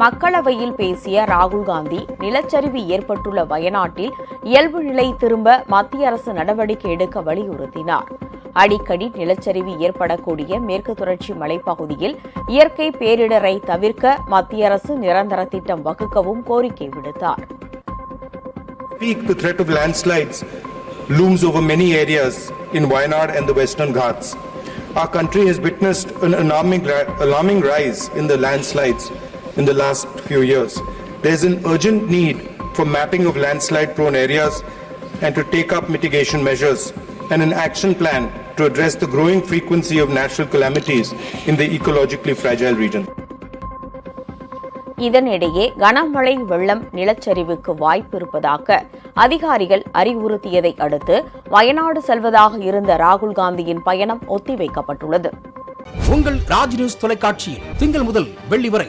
மக்களவையில் பேசிய ராகுல் காந்தி நிலச்சரிவு ஏற்பட்டுள்ள வயநாட்டில் இயல்பு நிலை திரும்ப மத்திய அரசு நடவடிக்கை எடுக்க வலியுறுத்தினார் அடிக்கடி நிலச்சரிவு ஏற்படக்கூடிய மேற்கு தொடர்ச்சி மலைப்பகுதியில் இயற்கை பேரிடரை தவிர்க்க மத்திய அரசு நிரந்தர திட்டம் வகுக்கவும் கோரிக்கை விடுத்தார் peak, the threat of landslides looms over many areas in Wayanad and the Western Ghats. Our country has witnessed an alarming, alarming rise in the landslides in the last few years. There is an urgent need for mapping of landslide prone areas and to take up mitigation measures and an action plan to address the growing frequency of natural calamities in the ecologically fragile region. இதனிடையே கனமழை வெள்ளம் நிலச்சரிவுக்கு வாய்ப்பு இருப்பதாக அதிகாரிகள் அறிவுறுத்தியதை அடுத்து வயநாடு செல்வதாக இருந்த ராகுல் காந்தியின் பயணம் ஒத்திவைக்கப்பட்டுள்ளது உங்கள் ராஜ் நியூஸ் தொலைக்காட்சியில் திங்கள் முதல் வெள்ளி வரை